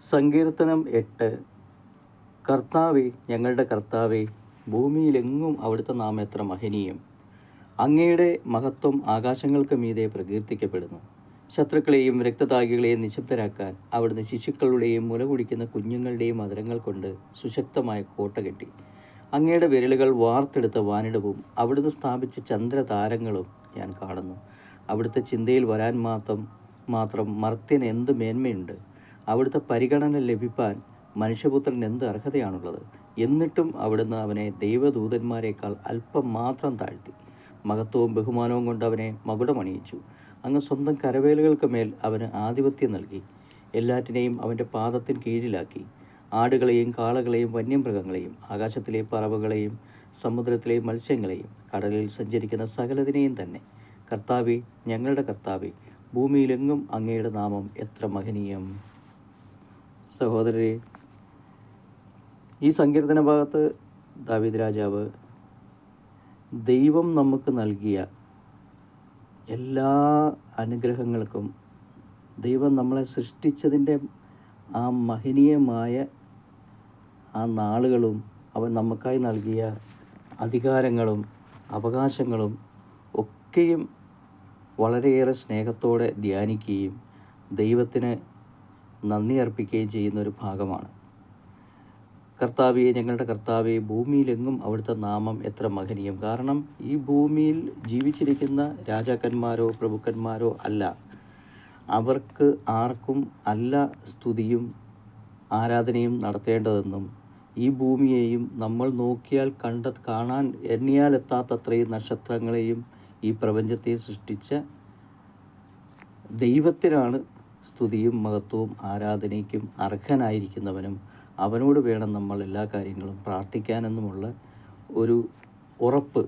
സങ്കീർത്തനം എട്ട്. കർത്താവെ ഞങ്ങളുടെ കർത്താവെ ഭൂമിയിലെങ്ങും അവിടുത്തെ നാം എത്ര മഹനീയം. അങ്ങയുടെ മഹത്വം ആകാശങ്ങൾക്ക് മീതെ പ്രകീർത്തിക്കപ്പെടുന്നു. ശത്രുക്കളെയും രക്തതാഗികളെയും നിശബ്ദരാക്കാൻ അവിടുന്ന് ശിശുക്കളുടെയും മുല കുടിക്കുന്ന കുഞ്ഞുങ്ങളുടെയും മധുരങ്ങൾ കൊണ്ട് സുശക്തമായ കോട്ട കെട്ടി. അങ്ങയുടെ വിരലുകൾ വാർത്തെടുത്ത വാനിടവും അവിടുന്ന് സ്ഥാപിച്ച ചന്ദ്രതാരങ്ങളും ഞാൻ കാണുന്നു. അവിടുത്തെ ചിന്തയിൽ വരാൻ മാത്രം മാത്രം മർത്യന് എന്ത് മേന്മയുണ്ട്? അവിടുത്തെ പരിഗണന ലഭിപ്പാൻ മനുഷ്യപുത്രൻ എന്ത് അർഹതയാണുള്ളത്? എന്നിട്ടും അവിടുന്ന് അവനെ ദൈവദൂതന്മാരെക്കാൾ അല്പം മാത്രം താഴ്ത്തി. മഹത്വവും ബഹുമാനവും കൊണ്ട് അവനെ മകുടമണിയിച്ചു. അങ്ങ് സ്വന്തം കരവേലുകൾക്ക് മേൽ അവന് ആധിപത്യം നൽകി. എല്ലാറ്റിനെയും അവന്റെ പാദത്തിന് കീഴിലാക്കി. ആടുകളെയും കാളകളെയും വന്യമൃഗങ്ങളെയും ആകാശത്തിലെ പറവുകളെയും സമുദ്രത്തിലെ മത്സ്യങ്ങളെയും കടലിൽ സഞ്ചരിക്കുന്ന സകലതിനെയും തന്നെ. കർത്താവി ഞങ്ങളുടെ കർത്താവി ഭൂമിയിലെങ്ങും അങ്ങയുടെ നാമം എത്ര മഹനീയം. സഹോദരരെ ഈ സങ്കീർത്തന ഭാഗത്ത് ദാവീദ് രാജാവ് ദൈവം നമുക്ക് നൽകിയ എല്ലാ അനുഗ്രഹങ്ങൾക്കും ദൈവം നമ്മളെ സൃഷ്ടിച്ചതിന്റെ ആ മഹനീയമായ ആ നാളുകളും അവൻ നമുക്കായി നൽകിയ അധികാരങ്ങളും അവകാശങ്ങളും ഒക്കെയും വളരെയേറെ സ്നേഹത്തോടെ ധ്യാനിക്കുകയും ദൈവത്തിന് നന്ദി അർപ്പിക്കുകയും ചെയ്യുന്ന ഒരു ഭാഗമാണ്. കർത്താവെ ഞങ്ങളുടെ കർത്താവെ ഭൂമിയിലെങ്ങും അവിടുത്തെ നാമം എത്ര മഹനീയം. കാരണം ഈ ഭൂമിയിൽ ജീവിച്ചിരിക്കുന്ന രാജാക്കന്മാരോ പ്രഭുക്കന്മാരോ അല്ല. അവർക്ക് ആർക്കും അല്ല സ്തുതിയും ആരാധനയും നടത്തേണ്ടതെന്നും ഈ ഭൂമിയെയും നമ്മൾ നോക്കിയാൽ കണ്ട കാണാൻ എണ്ണിയാൽ എത്താത്തത്രയും നക്ഷത്രങ്ങളെയും ഈ പ്രപഞ്ചത്തെ സൃഷ്ടിച്ച ദൈവത്തിനാണ് സ്തുതിയും മഹത്വവും ആരാധനയ്ക്കും അർഹനായിരിക്കുന്നവനും അവനോട് വേണം നമ്മൾ എല്ലാ കാര്യങ്ങളും പ്രാർത്ഥിക്കാനെന്നുമുള്ള ഒരു ഉറപ്പ്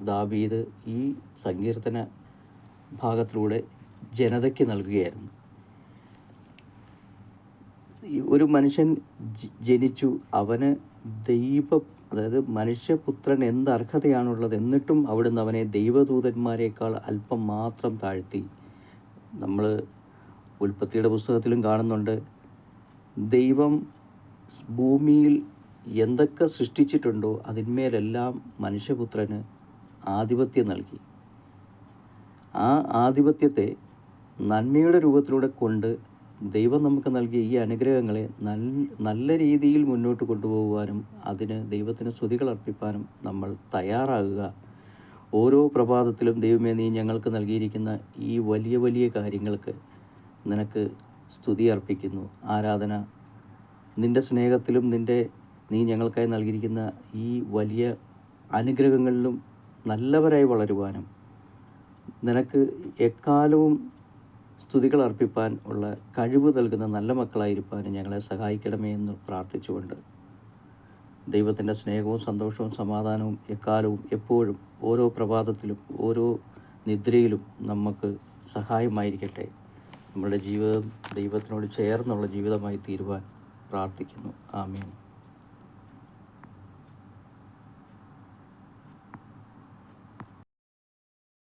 ദാവീദ് ഈ സങ്കീർത്തന ഭാഗത്തിലൂടെ ജനതയ്ക്ക് നൽകുകയായിരുന്നു. ഒരു മനുഷ്യൻ ജനിച്ചു. അവന് ദൈവ അതായത് മനുഷ്യപുത്രൻ എന്ത് അർഹതയാണുള്ളത് എന്നിട്ടും അവിടുന്ന് അവനെ ദൈവദൂതന്മാരെക്കാൾ അല്പം മാത്രം താഴ്ത്തി. നമ്മൾ ഉൽപ്പത്തിയുടെ പുസ്തകത്തിലും കാണുന്നുണ്ട്. ദൈവം ഭൂമിയിൽ എന്തൊക്കെ സൃഷ്ടിച്ചിട്ടുണ്ടോ അതിന്മേലെല്ലാം മനുഷ്യപുത്രന് ആധിപത്യം നൽകി. ആ ആധിപത്യത്തെ നന്മയുടെ രൂപത്തിലൂടെ കൊണ്ട് ദൈവം നമുക്ക് നൽകിയ ഈ അനുഗ്രഹങ്ങളെ നല്ല രീതിയിൽ മുന്നോട്ട് കൊണ്ടുപോകുവാനും അതിന് ദൈവത്തിന് സ്തുതികൾ അർപ്പിക്കാനും നമ്മൾ തയ്യാറാകുക. ഓരോ പ്രഭാതത്തിലും ദൈവമേ നീ ഞങ്ങൾക്ക് നൽകിയിരിക്കുന്ന ഈ വലിയ വലിയ കാര്യങ്ങൾക്ക് നിനക്ക് സ്തുതി അർപ്പിക്കുന്നു. ആരാധന. നിന്റെ സ്നേഹത്തിലും നിന്റെ നീ ഞങ്ങൾക്കായി നൽകിയിരിക്കുന്ന ഈ വലിയ അനുഗ്രഹങ്ങളിലും നല്ലവരായി വളരുവാനും നിനക്ക് എക്കാലവും സ്തുതികൾ അർപ്പിപ്പാൻ ഉള്ള കഴിവ് നൽകുന്ന നല്ല മക്കളായിരിക്കാനും ഞങ്ങളെ സഹായിക്കണമേ എന്ന് പ്രാർത്ഥിച്ചുകൊണ്ട് ദൈവത്തിന്റെ സ്നേഹവും സന്തോഷവും സമാധാനവും എക്കാലവും എപ്പോഴും ഓരോ പ്രഭാതത്തിലും ഓരോ നിദ്രയിലും നമുക്ക് സഹായമായിരിക്കട്ടെ. നമ്മുടെ ജീവിതം ദൈവത്തിനോട് ചേർന്നുള്ള ജീവിതമായി തീരുവാൻ പ്രാർത്ഥിക്കുന്നു. ആമീൻ.